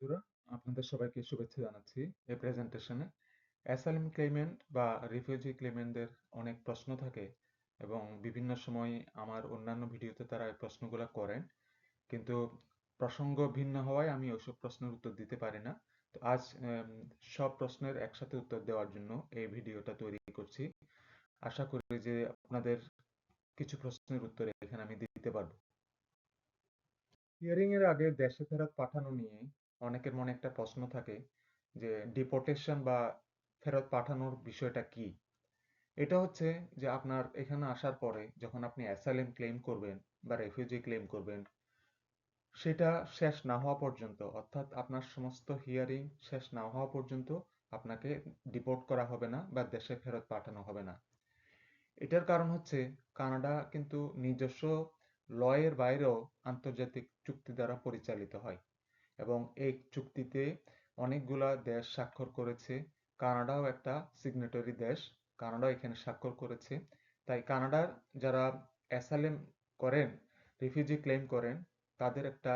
বন্ধুরা, আপনাদের সবাইকে শুভেচ্ছা জানাচ্ছি এই প্রেজেন্টেশনে অ্যাসাইলাম ক্লেইমেন্ট বা রিফিউজি ক্লেইমেন্টদের অনেক প্রশ্ন থাকে এবং বিভিন্ন সময় আমার অন্যান্য ভিডিওতে তারা এই প্রশ্নগুলো করেন। কিন্তু প্রসঙ্গ ভিন্ন হওয়ায় আমি ওইসব প্রশ্নের উত্তর দিতে পারি না। তো আজ সব প্রশ্নের একসাথে উত্তর দেওয়ার জন্য এই ভিডিওটা তৈরি করছি। আশা করি যে আপনাদের কিছু প্রশ্নের উত্তর এখানে আমি দিতে পারব। হিয়ারিং এর আগে দেশে ফেরত পাঠানো নিয়ে অনেকের মনে একটা প্রশ্ন থাকে যে ডিপোর্টেশন বা ফেরত পাঠানোর বিষয়টা কি? এটা হচ্ছে যে, আপনার এখানে আসার পরে যখন আপনি অ্যাসাইলেম ক্লেম করবেন বা রেফিউজি ক্লেম করবেন, সেটা শেষ না হওয়া পর্যন্ত, অর্থাৎ আপনার সমস্ত হিয়ারিং শেষ না হওয়া পর্যন্ত আপনাকে ডিপোর্ট করা হবে না বা দেশে ফেরত পাঠানো হবে না। এটার কারণ হচ্ছে কানাডা কিন্তু নিজস্ব লয়ের বাইরেও আন্তর্জাতিক চুক্তি দ্বারা পরিচালিত হয়। এবং এই চুক্তিতে অনেকগুলা দেশ স্বাক্ষর করেছে। কানাডাও একটা সিগনেটরি দেশ, কানাডাও এখানে স্বাক্ষর করেছে। তাই কানাডার যারা অ্যাসাইলেম করেন রিফিউজি ক্লেম করেন, তাদের একটা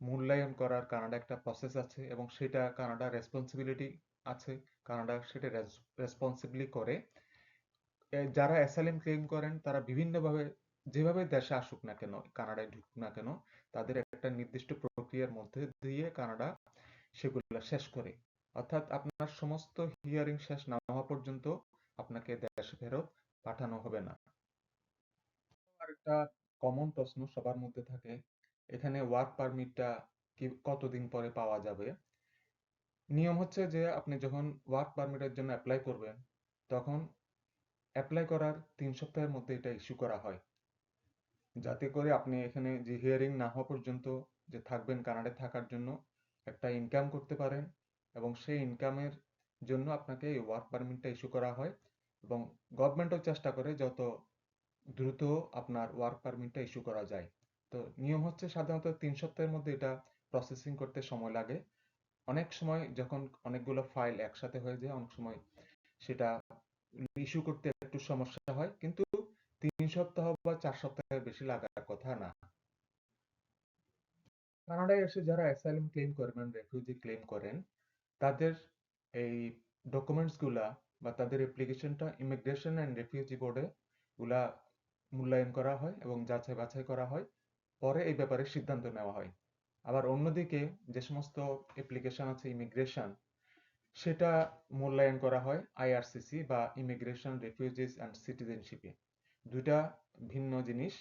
মূল্যায়ন করার কানাডা একটা প্রসেস আছে এবং সেটা কানাডার রেসপন্সিবিলিটি আছে। কানাডা সেটা রেসপন্সিবলি করে। যারা অ্যাসাইলেম ক্লেম করেন, তারা বিভিন্নভাবে যেভাবে দেশে আসুক না কেন, কানাডায় ঢুকুক না কেন, তাদের একটা নির্দিষ্ট প্রক্রিয়ার মধ্যে দিয়ে কানাডা সেগুলো শেষ করে। অর্থাৎ আপনার সমস্ত হিয়ারিং শেষ না হওয়া পর্যন্ত আপনাকে দেশে ফেরত পাঠানো হবে না। একটা কমন প্রশ্ন সবার মধ্যে থাকে, এখানে ওয়ার্ক পারমিটটা কি, কতদিন পরে পাওয়া যাবে? নিয়ম হচ্ছে যে আপনি যখন ওয়ার্ক পারমিটের জন্য অ্যাপ্লাই করবেন, তখন অ্যাপ্লাই করার তিন সপ্তাহের মধ্যে এটা ইস্যু করা হয়। যাতে করে আপনি এখানে যে হিয়ারিং না হওয়া পর্যন্ত যে থাকবেন, কানাডায় থাকার জন্য একটা ইনকাম করতে পারেন এবং সেই ইনকামের জন্য আপনাকে এই ওয়ার্ক পারমিটটা ইস্যু করা হয় এবং গভর্নমেন্টও চেষ্টা করে যত দ্রুত আপনার ওয়ার্ক পারমিটটা ইস্যু করা যায়। তো নিয়ম হচ্ছে সাধারণত তিন সপ্তাহের মধ্যে এটা প্রসেসিং করতে সময় লাগে। অনেক সময় যখন অনেকগুলো ফাইল একসাথে হয়ে যায়, অনেক সময় সেটা ইস্যু করতে একটু সমস্যা হয়। কিন্তু তিন সপ্তাহ বা চার সপ্তাহের বেশি লাগার কথা না। কানাডায় এসে যারা অ্যাসাইলাম ক্লেম করবেন রেফিউজি ক্লেম করেন, তাদের এই ডকুমেন্টসগুলা বা তাদের অ্যাপ্লিকেশনটা ইমিগ্রেশন অ্যান্ড রেফিউজি বোর্ডে গুলা মূল্যায়ন করা হয় এবং যাচাই বাছাই করা হয়। পরে এই ব্যাপারে সিদ্ধান্ত নেওয়া হয়। আবার অন্যদিকে যে সমস্ত অ্যাপ্লিকেশন আছে ইমিগ্রেশন সেটা মূল্যায়ন করা হয় আইআরসিসি বা ইমিগ্রেশন রেফিউজিস অ্যান্ড সিটিজেনশিপে দুইটা ভিন্ন জিনিস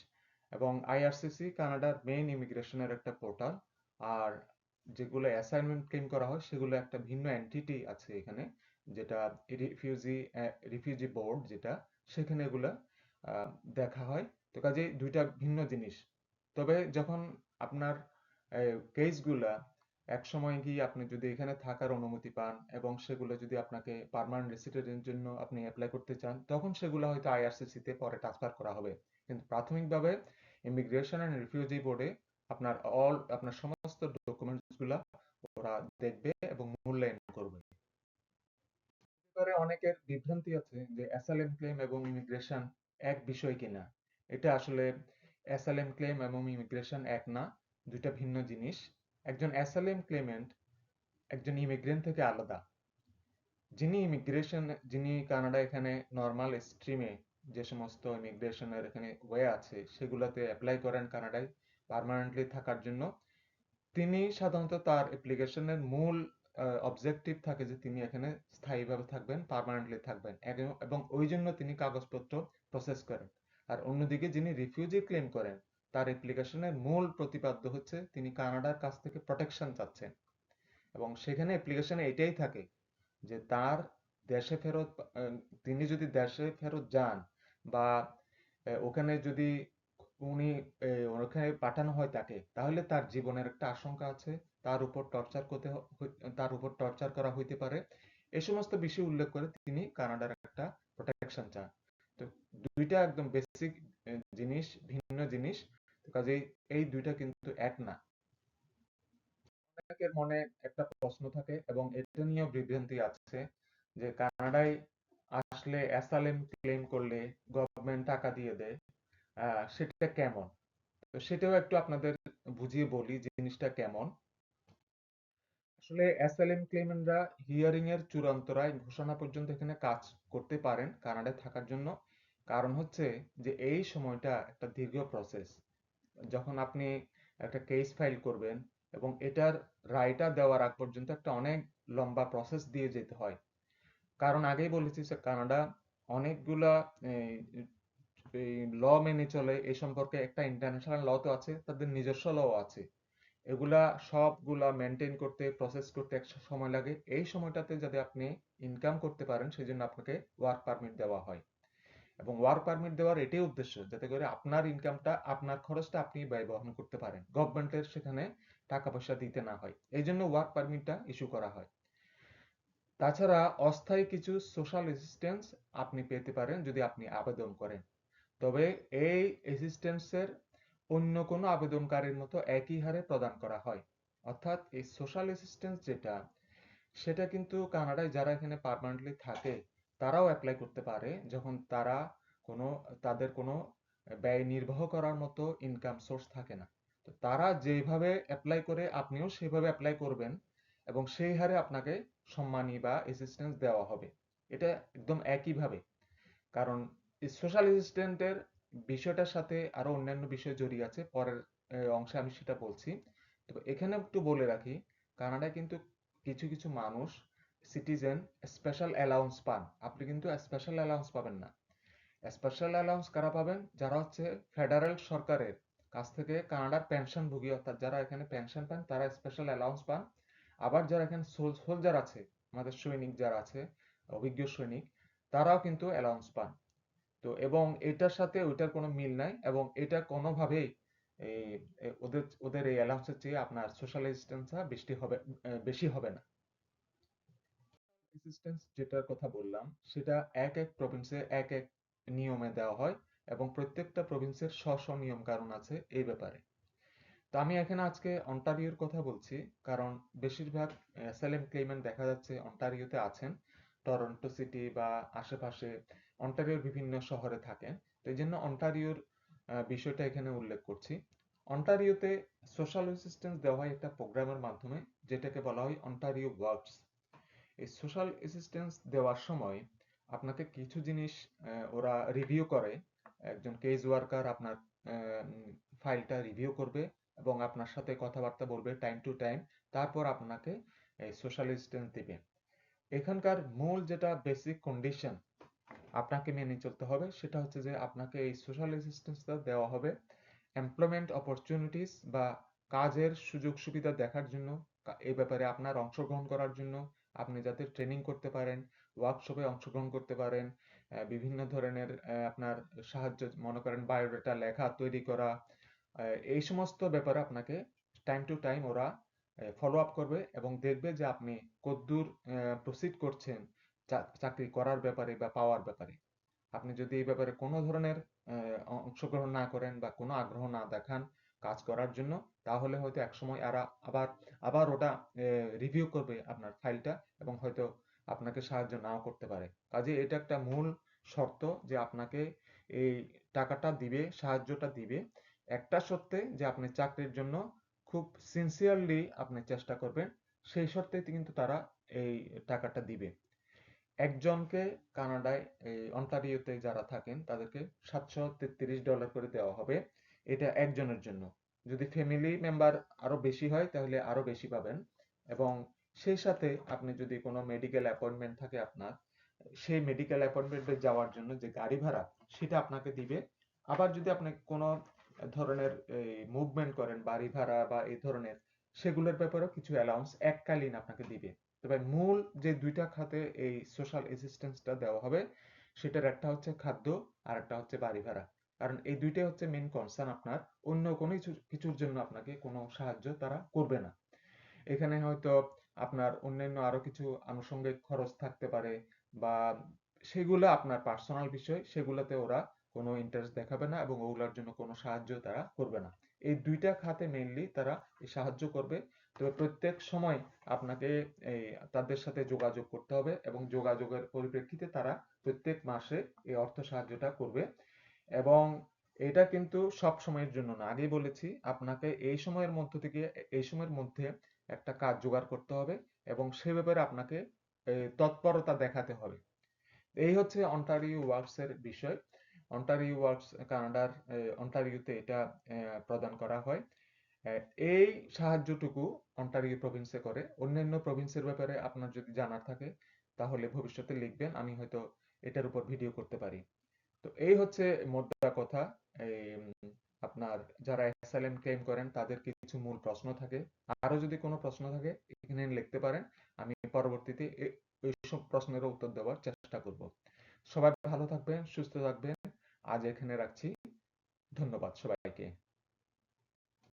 এবং আইআরসিসি কানাডার মেইন ইমিগ্রেশনের একটা পোর্টাল আর যেগুলো অ্যাসাইনমেন্ট ক্লেম করা হয় সেগুলো একটা ভিন্ন এন্টিটি আছে এখানে, যেটা রিফিউজি রিফিউজি বোর্ড যেটা, সেখানে এগুলা দেখা হয়। তো কাজে দুইটা ভিন্ন জিনিস। তবে যখন আপনার কেসগুলা এক সময় গিয়ে আপনি যদি এখানে থাকার অনুমতি পান এবং সেগুলো যদি আপনাকে পার্মানেন্ট রেসিডেন্টের জন্য আপনি অ্যাপ্লাই করতে চান, তখন সেগুলো হয়তো আইআরসিসিতে পরে ট্রান্সফার করা হবে। কিন্তু প্রাথমিকভাবে ইমিগ্রেশন অ্যান্ড রিফিউজি বোর্ডে আপনার অল আপনার সমস্ত ডকুমেন্টসগুলো ওরা দেখবে এবং মূল্যায়ন করবে। ব্যাপারে অনেকের বিভ্রান্তি আছে যে অ্যাসাইলাম ক্লেম এবং ইমিগ্রেশন এক বিষয় কিনা। এটা আসলে অ্যাসাইলাম ক্লেম এবং ইমিগ্রেশন এক না, দুইটা ভিন্ন জিনিস। একজন অ্যাসাইলাম ক্লেমেন্ট একজন ইমিগ্রেন্ট থেকে আলাদা। যিনি ইমিগ্রেশন যিনি কানাডা এখানে নর্মাল স্ট্রিমে যে সমস্ত ইমিগ্রেশনের এখানে ওয়ে আছে, সেগুলোতে অ্যাপ্লাই করেন কানাডায় পারমানেন্টলি থাকার জন্য। তিনি সাধারণত তার অ্যাপ্লিকেশনের মূল অবজেক্টিভ থাকে যে তিনি এখানে স্থায়ীভাবে থাকবেন পারমানেন্টলি থাকবেন। এবং ওই জন্য তিনি কাগজপত্র প্রসেস করেন। আর অন্যদিকে যিনি রিফিউজি ক্লেম করেন তার অ্যাপ্লিকেশনের মূল প্রতিপাদ্য হচ্ছে তিনি কানাডার কাছ থেকে প্রোটেকশন চাচ্ছেন। এবং সেখানে অ্যাপ্লিকেশনে এটাই থাকে যে তার দেশে ফেরত তিনি যদি দেশে ফেরত যান বা ওখানে যদি উনি ওখানে পাঠানো হয় তাকে, তাহলে তার জীবনের একটা আশঙ্কা আছে, তার উপর টর্চার করতে তার উপর টর্চার করা হইতে পারে। এ সমস্ত বিষয় উল্লেখ করে তিনি কানাডার একটা প্রোটেকশন চান। তো দুইটা একদম বেসিক জিনিস, ভিন্ন জিনিস। কাজেই এই দুইটা কিন্তু এক না। অনেকের মনে একটা প্রশ্ন থাকে এবং এটা নিয়েও বিভ্রান্তি আছে যে কানাডায় আসলে অ্যাসাইলাম ক্লেম করলে গভর্নমেন্ট টাকা দিয়ে দেয় সেটা কেমন? তো সেটাও একটু আপনাদের বুঝিয়ে বলি জিনিসটা কেমন। আসলে অ্যাসাইলাম ক্লেমেন্টরা হিয়ারিং এর চূড়ান্ত রায় ঘোষণা পর্যন্ত এখানে কাজ করতে পারেন কানাডায় থাকার জন্য। কারণ হচ্ছে যে এই সময়টা একটা দীর্ঘ প্রসেস যখন আপনি একটা কেস ফাইল করবেন এবং এটার রায়টা দেওয়ার আগ পর্যন্ত একটা অনেক লম্বা প্রসেস দিয়ে যেতে হয়। কারণ আগেই বলেছি যে কানাডা অনেকগুলা ল মেনে চলে, এ সম্পর্কে একটা ইন্টারন্যাশনাল ল তো আছে, তাদের নিজস্ব ল আছে। এগুলা সবগুলা মেনটেন করতে প্রসেস করতে এক সময় লাগে। এই সময়টাতে যদি আপনি ইনকাম করতে পারেন সেই জন্য আপনাকে ওয়ার্ক পারমিট দেওয়া হয়। এবং ওয়ার্ক পারমিট দেওয়ার এটাই উদ্দেশ্য, যাতে করে আপনার ইনকামটা আপনার খরচটা আপনি ব্যয় বহন করতে পারেন। গভর্নমেন্টের সেখানে টাকা পয়সা দিতে না হয়। এই জন্য ওয়ার্ক পারমিটটা ইস্যু করা হয়। তাছাড়া অস্থায়ী কিছু সোশ্যাল অ্যাসিস্ট্যান্স আপনি পেতে পারেন যদি আপনি আবেদন করেন। তবে এই অ্যাসিস্ট্যান্সের অন্য কোনো আবেদনকারীর মতো একই হারে প্রদান করা হয়। অর্থাৎ এই সোশ্যাল অ্যাসিস্ট্যান্স যেটা, সেটা কিন্তু কানাডায় যারা এখানে পার্মানেন্টলি থাকে তারাও অ্যাপ্লাই করতে পারে যখন তারা কোনো, তাদের কোনো ব্যয় নির্বাহ করার মতো ইনকাম সোর্স থাকে না। তো তারা যেভাবে অ্যাপ্লাই করে আপনিও সেভাবে অ্যাপ্লাই করবেন এবং সেই হারে আপনাকে সম্মানী বা অ্যাসিস্ট্যান্স দেওয়া হবে। এটা একদম একইভাবে। কারণ সোশ্যাল অ্যাসিস্ট্যান্টের বিষয়টার সাথে আরও অন্যান্য বিষয় জড়িয়ে আছে, পরের অংশে আমি সেটা বলছি। তবে এখানে একটু বলে রাখি, কানাডায় কিন্তু কিছু কিছু মানুষ সিটিজেন স্পেশাল অ্যালাউন্স পান। আপনি কিন্তু স্পেশাল অ্যালাউন্স পাবেন না। স্পেশাল অ্যালাউন্স কারা পাবেন? যারা হচ্ছে ফেডারেল সরকারের কাছ থেকে কানাডার পেনশন ভুগি অর্থাৎ যারা এখানে পেনশন পান, তারা স্পেশাল অ্যালাউন্স পান। আবার যারা এখানে সোলজার আছে, আমাদের সৈনিক যারা আছে, অভিজ্ঞ সৈনিক, তারাও কিন্তু অ্যালাউন্স পান। তো এবং এটার সাথে ওইটার কোনো মিল নাই এবং এটা কোনোভাবেই ওদের ওদের এই অ্যালাউন্সের চেয়ে আপনার সোশ্যাল অ্যাসিস্ট্যান্সটা বেশি হবে বেশি হবে না। অ্যাসিস্ট্যান্স যেটার কথা বললাম, সেটা এক এক প্রভিন্সে এক এক নিয়মে দেওয়া হয় এবং প্রত্যেকটা প্রভিন্সের স্ব স্ব নিয়ম কারণ আছে এই ব্যাপারে। তো আমি এখানে আজকে অন্টারিওর কথা বলছি, কারণ বেশিরভাগ অ্যাসাইলাম ক্লেমেন্ট দেখা যাচ্ছে অন্টারিওতে আছেন, টরন্টো সিটি বা আশেপাশে অন্টারিওর বিভিন্ন শহরে থাকেন। তো এই জন্য অন্টারিওর বিষয়টা এখানে উল্লেখ করছি। অন্টারিওতে সোশ্যাল অ্যাসিস্ট্যান্স দেওয়া হয় একটা প্রোগ্রামের মাধ্যমে, যেটাকে বলা হয় অন্টারিও ওয়ার্কস এই সোশ্যাল অ্যাসিস্ট্যান্স দেওয়ার সময় আপনাকে কিছু জিনিস ওরা রিভিউ করে। একজন কেস ওয়ার্কার আপনার ফাইলটা রিভিউ করবে এবং আপনার সাথে কথাবার্তা বলবে টাইম টু টাইম তারপর আপনাকে সোশ্যাল অ্যাসিস্ট্যান্স দিবে। এখানকার মূল যেটা বেসিক কন্ডিশন আপনাকে মেনে চলতে হবে, সেটা হচ্ছে যে আপনাকে এই সোশ্যাল অ্যাসিস্ট্যান্সটা দেওয়া হবে। এমপ্লয়মেন্ট অপরচুনিটিস বা কাজের সুযোগ সুবিধা দেখার জন্য এই ব্যাপারে আপনার অংশগ্রহণ করার জন্য আপনি যাতে ট্রেনিং করতে পারেন ওয়ার্কশপে অংশগ্রহণ করতে পারেন বিভিন্ন ধরনের আপনার সাহায্য মনে করেন বায়োডাটা লেখা তৈরি করা এই সমস্ত ব্যাপারে আপনাকে টাইম টু টাইম ওরা ফলো আপ করবে এবং দেখবে যে আপনি কদ্দূর প্রসিড করছেন চাকরি করার ব্যাপারে বা পাওয়ার ব্যাপারে। আপনি যদি এই ব্যাপারে কোনো ধরনের অংশগ্রহণ না করেন বা কোনো আগ্রহ না দেখান কাজ করার জন্য, তাহলে হয়তো একসময় এরা আবার আবার ওটা রিভিউ করবে আপনার ফাইলটা এবং হয়তো আপনাকে সাহায্য নাও করতে পারে। কাজে এটা একটা মূল শর্ত যে আপনাকে এই টাকাটা দিবে, সাহায্যটা দিবে। একটা সত্ত্বে যে আপনি চাকরির জন্য খুব সিনসিয়ারলি আপনি চেষ্টা করবেন, সেই শর্তে কিন্তু তারা এই টাকাটা দিবে। একজনকে কানাডায় এই অন্টারিওতে যারা থাকেন, তাদেরকে সাতশো তেত্রিশ ডলার করে দেওয়া হবে। এটা একজনের জন্য। যদি ফ্যামিলি মেম্বার আরও বেশি হয়, তাহলে আরও বেশি পাবেন। এবং সেই সাথে আপনি যদি কোনো মেডিকেল অ্যাপয়েন্টমেন্ট থাকে আপনার, সেই মেডিকেল অ্যাপয়েন্টমেন্টে যাওয়ার জন্য যে গাড়ি ভাড়া, সেটা আপনাকে দিবে। আবার যদি আপনি কোনো ধরনের মুভমেন্ট করেন, বাড়ি ভাড়া বা এই ধরনের, সেগুলোর ব্যাপারেও কিছু অ্যালাউন্স এককালীন আপনাকে দিবে। তবে মূল যে দুইটা খাতে এই সোশ্যাল অ্যাসিস্ট্যান্সটা দেওয়া হবে, সেটার একটা হচ্ছে খাদ্য আর একটা হচ্ছে বাড়ি ভাড়া। কারণ এই দুইটাই হচ্ছে মেন কনসার্ন আপনার। অন্য কোনো কিছুর জন্য আপনাকে কোনো সাহায্য তারা করবে না। এখানে হয়তো আপনার অন্যান্য আরও কিছু আনুষঙ্গিক খরচ থাকতে পারে বা সেগুলো আপনার পার্সোনাল বিষয়, সেগুলোতে ওরা কোনো ইন্টারেস্ট দেখাবে না এবং ওগুলোর জন্য কোনো সাহায্য তারা করবে না। এই দুইটা খাতে মেইনলি তারা সাহায্য করবে। তবে প্রত্যেক সময় আপনাকে এই তাদের সাথে যোগাযোগ করতে হবে এবং যোগাযোগের পরিপ্রেক্ষিতে তারা প্রত্যেক মাসে এই অর্থ সাহায্যটা করবে। এবং এটা কিন্তু সব সময়ের জন্য না। আগেই বলেছি, আপনাকে এই সময়ের মধ্য থেকে, এই সময়ের মধ্যে একটা কাজ জোগাড় করতে হবে এবং সে ব্যাপারে আপনাকে তৎপরতা দেখাতে হবে। এই হচ্ছে অন্টারিও ওয়ার্কস এর বিষয়। অন্টারিও ওয়ার্কস কানাডার অন্টারিওতে এটা প্রদান করা হয়। এই সাহায্যটুকু অন্টারিও প্রভিন্সে করে। অন্যান্য প্রভিন্সের ব্যাপারে আপনার যদি জানার থাকে, তাহলে ভবিষ্যতে লিখবেন, আমি হয়তো এটার উপর ভিডিও করতে পারি। তো এই হচ্ছে মোদ্দা কথা। এই আপনার যারা অ্যাসাইলেম ক্লেম করেন, তাদের কিছু মূল প্রশ্ন থাকে। আরও যদি কোনো প্রশ্ন থাকে, এখানে লিখতে পারেন। আমি পরবর্তীতে এইসব প্রশ্নের উত্তর দেওয়ার চেষ্টা করব। সবাই ভালো থাকবেন, সুস্থ থাকবেন। আজ এখানে রাখছি। ধন্যবাদ সবাইকে।